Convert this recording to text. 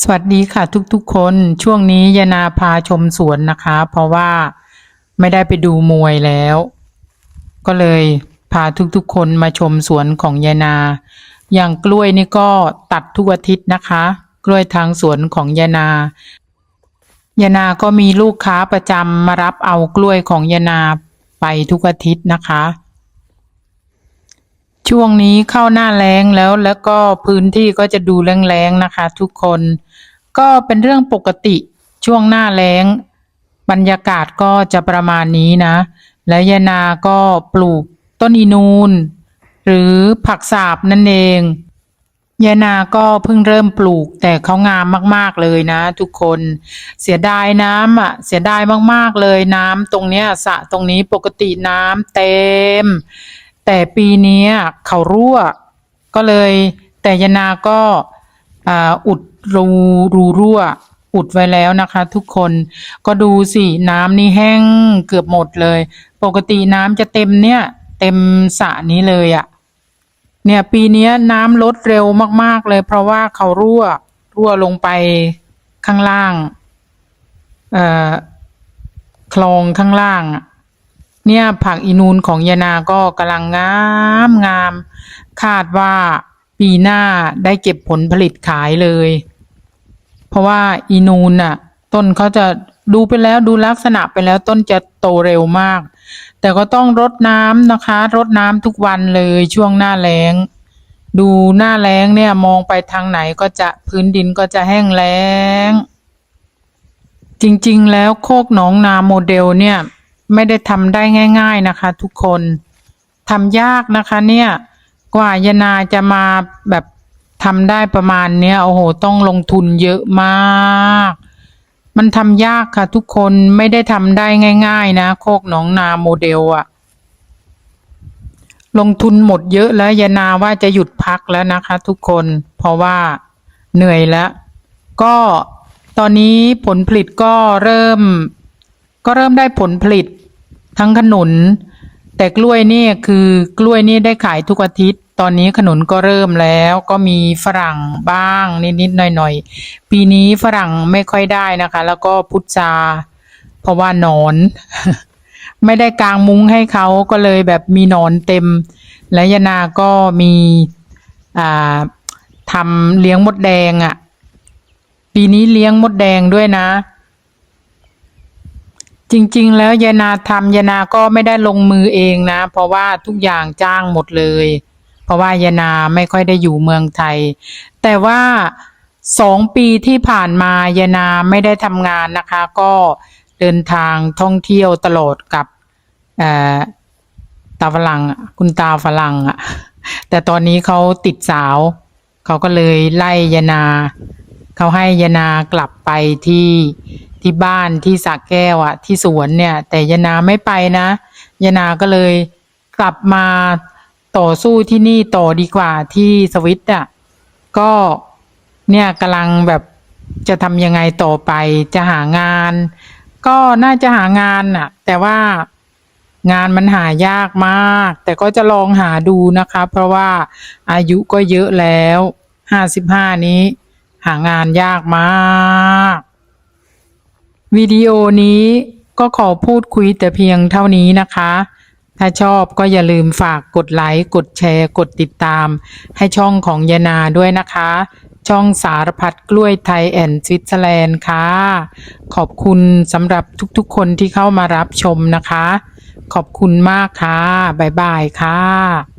สวัสดีค่ะทุกๆคนช่วงนี้ยานาพาชมสวนนะคะ เพราะว่าไม่ได้ไปดูมวยแล้ว ก็เลยพาทุกๆคนมาชมสวนของยานา อย่างกล้วยนี่ก็ตัดทุกอาทิตย์นะคะ กล้วยทางสวนของยานายานาก็มีลูกค้าประจำมารับเอากล้วยของยานาไปทุกอาทิตย์นะคะ ช่วงนี้เข้าหน้าแล้งแล้วแล้วก็พื้นที่ก็จะดูแล้งๆนะคะ ทุกคน ก็เป็นเรื่องปกติช่วงหน้าแล้ง บรรยากาศก็จะประมาณนี้นะ และยานาก็ปลูกต้นอีนูน หรือผักสาบนั่นเองยานาก็เพิ่งเริ่มปลูกแต่เขางามมากๆเลยนะ ทุกคนเสียดายน้ำอะเสียดายมากๆเลยน้ำตรงเนี้ยสะตรงนี้ปกติน้ำเต็ม แต่ปีนี้เขารั่ว ก็เลย แต่ยนาก็อุดรูรูรั่ว อุดไว้แล้วนะคะ ทุกคนก็ดูสิน้ำนี่แห้งเกือบหมดเลย ปกติน้ำจะเต็มเนี่ย เต็มสระนี้เลยอะ่ะเนี่ยปีนี้น้ำลดเร็วมาก ๆ เลย เพราะว่าเขารั่ว รั่วลงไปข้างล่าง เอ่อคลองข้างล่างอะ เนี่ยผักอีนูนของยานาก็กำลังงามงาม คาดว่าปีหน้าได้เก็บผลผลิตขายเลย เพราะว่าอีนูนน่ะ ต้นเขาจะดูไปแล้วดูลักษณะไปแล้วต้นจะโตเร็วมาก แต่ก็ต้องรดน้ำนะคะ รดน้ำทุกวันเลยช่วงหน้าแล้ง ดูหน้าแล้งเนี่ยมองไปทางไหนก็จะพื้นดินก็จะแห้งแล้ง จริงๆ แล้วโคกหนองนาโมเดลเนี่ย ไม่ได้ทำได้ง่าย ๆนะคะ ทุกคนทำยากนะคะ เนี่ยกว่ายนาจะมาแบบทำได้ประมาณเนี้ยโอ้โห ต้องลงทุนเยอะมาก มันทำยากค่ะ ทุกคนไม่ได้ทำได้ง่าย ๆ นะ โคกหนองนาโมเดลอะลงทุนหมดเยอะแล้วยานาว่าจะหยุดพักแล้วนะคะ ทุกคนเพราะว่าเหนื่อยแล้ว ก็ตอนนี้ผลผลิตก็เริ่ม ก็เริ่มได้ผลผลิตทั้งขนุน แต่กล้วยนี่คือกล้วยนี่ได้ขายทุกอาทิตย์ ตอนนี้ขนุนก็เริ่มแล้วก็มีฝรั่งบ้างนิดๆหน่อยๆ ปีนี้ฝรั่งไม่ค่อยได้นะคะ แล้วก็พุทราเพราะว่านอน ไม่ได้กางมุ้งให้เขาก็เลยแบบมีนอนเต็ม และยานาก็มีอ่าทำเลี้ยงมดแดงอะ่ะ ปีนี้เลี้ยงมดแดงด้วยนะ จริงๆ แล้วยานาทำยานาก็ไม่ได้ลงมือเองนะ เพราะว่าทุกอย่างจ้างหมดเลย เพราะว่ายานาไม่ค่อยได้อยู่เมืองไทย แต่ว่าสองปีที่ผ่านมายานาไม่ได้ทำงานนะคะ ก็เดินทางท่องเที่ยวตลอดกับตาฝรั่งคุณตาฝรั่งอะแต่ตอนนี้เขาติดสาว เขาก็เลยไล่ยานา เขาให้ยานากลับไปที่ ที่บ้านที่สระแก้วอะที่สวนเนี่ย แต่ยานาไม่ไปนะยานาก็เลยกลับมาต่อสู้ที่นี่ต่อดีกว่าที่สวิตอะก็เนี่ยกำลังแบบจะทำยังไงต่อไปจะหางาน ก็น่าจะหางานน่ะแต่ว่างานมันหายากมาก แต่ก็จะลองหาดูนะคะ เพราะว่าอายุก็เยอะแล้วห้าสิบห้านี้ หางานยากมาก วิดีโอนี้ก็ขอพูดคุยแต่เพียงเท่านี้นะคะ ถ้าชอบก็อย่าลืมฝากกดไลค์ กดแชร์ กดติดตาม ให้ช่องของยานาด้วยนะคะ ช่องสารพัดกล้วยไทยแอนด์สวิตเซอร์แลนด์ค่ะ ขอบคุณสำหรับทุกๆคนที่เข้ามารับชมนะคะ ขอบคุณมากค่ะ บ๊ายบายค่ะ